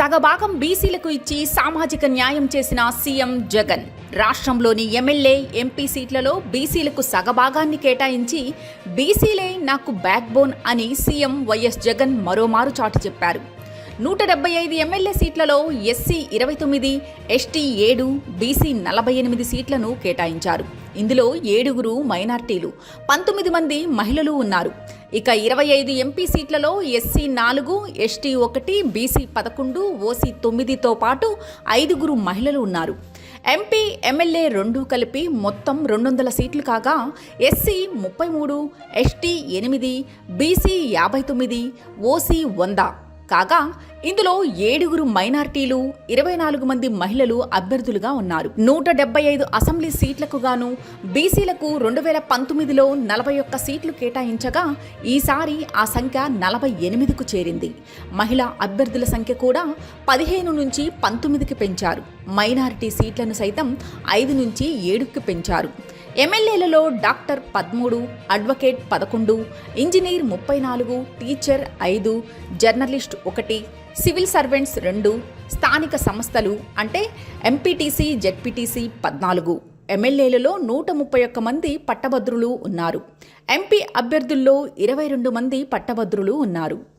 సగభాగం బీసీలకు ఇచ్చి సామాజిక న్యాయం చేసిన సీఎం జగన్. రాష్ట్రంలోని ఎమ్మెల్యే ఎంపీ సీట్లలో బీసీలకు సగభాగాన్ని కేటాయించి బీసీలే నాకు బ్యాక్ బోన్ అని సీఎం వైఎస్ జగన్ మరోమారు చాటి చెప్పారు. నూట డెబ్బై ఐదు ఎమ్మెల్యే సీట్లలో ఎస్సీ ఇరవై తొమ్మిది ఎస్టీ ఏడు బీసీ నలభై ఎనిమిది సీట్లను కేటాయించారు. ఇందులో ఏడుగురు మైనార్టీలు పంతొమ్మిది మంది మహిళలు ఉన్నారు. ఇక ఇరవై ఐదు ఎంపీ సీట్లలో ఎస్సీ నాలుగు ఎస్టీ ఒకటి బీసీ పదకొండు ఓసీ తొమ్మిదితో పాటు ఐదుగురు మహిళలు ఉన్నారు. ఎంపీ ఎమ్మెల్యే రెండు కలిపి మొత్తం రెండు వందల సీట్లు కాగా ఎస్సీ ముప్పై మూడు ఎస్టీ ఎనిమిది బీసీ యాభై తొమ్మిది ఓసీ వంద. కాగా ఇందులో ఏడుగురు మైనార్టీలు ఇరవై నాలుగు మంది మహిళలు అభ్యర్థులుగా ఉన్నారు. నూట డెబ్బై ఐదు అసెంబ్లీ సీట్లకు గాను బీసీలకు రెండు వేల పంతొమ్మిదిలో నలభై ఒక్క సీట్లు కేటాయించగా ఈసారి ఆ సంఖ్య నలభై ఎనిమిదికు చేరింది. మహిళా అభ్యర్థుల సంఖ్య కూడా పదిహేను నుంచి పంతొమ్మిదికి పెంచారు. మైనారిటీ సీట్లను సైతం ఐదు నుంచి ఏడుకి పెంచారు. ఎమ్మెల్యేలలో డాక్టర్ పదమూడు అడ్వకేట్ పదకొండు ఇంజనీర్ ముప్పై నాలుగు టీచర్ ఐదు జర్నలిస్ట్ ఒకటి సివిల్ సర్వెంట్స్ రెండు స్థానిక సంస్థలు అంటే ఎంపీటీసీ జెడ్పీటీసీ పద్నాలుగు. ఎమ్మెల్యేలలో నూట ముప్పై ఒక్క మంది పట్టభద్రులు ఉన్నారు. ఎంపీ అభ్యర్థుల్లో ఇరవై రెండు మంది పట్టభద్రులు ఉన్నారు.